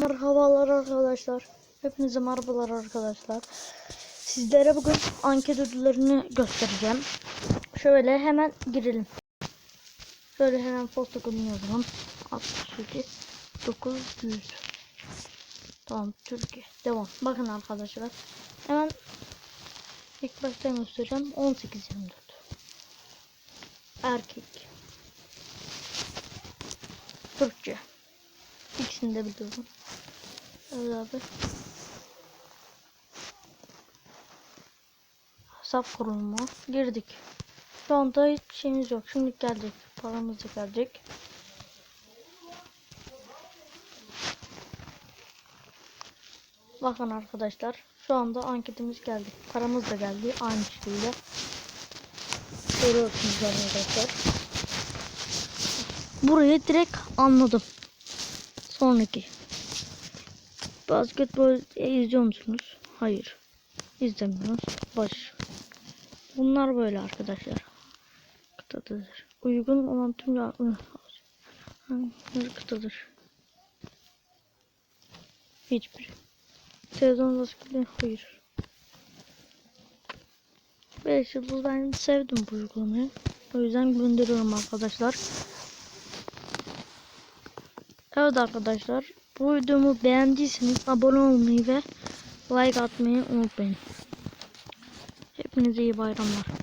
Merhabalar arkadaşlar. Hepinize merhabalar arkadaşlar. Sizlere bugün anket ödüllerini göstereceğim. Şöyle hemen girelim. Şöyle hemen posta kodunu yazalım. 62 900 Tamam Türkiye. Devam. Bakın arkadaşlar. Hemen ilk baştan göstereceğim. 18 24 Erkek. Türkçe. İkisini de biliyorum. Evet abi. Hesap kurulumu. Girdik. Şu anda hiç şeyimiz yok. Şimdi gelecek. Paramız da gelecek. Bakın arkadaşlar. Şu anda anketimiz geldi. Paramız da geldi. Aynı şekilde. Görüyorsunuz arkadaşlar. Burayı direkt anladım. Sonraki. Basketbol izliyor musunuz? Hayır. İzlemiyoruz. Baş. Bunlar böyle arkadaşlar. Kıtadır. Uygun olan tüm. Hangi kıtadır? Hiçbir. Televizyon basketbol hayır. 5 yıldız ben sevdim bu uygulamayı. O yüzden gönderiyorum arkadaşlar. Evet arkadaşlar bu videomu beğendiyseniz abone olmayı ve like atmayı unutmayın. Hepinize iyi bayramlar.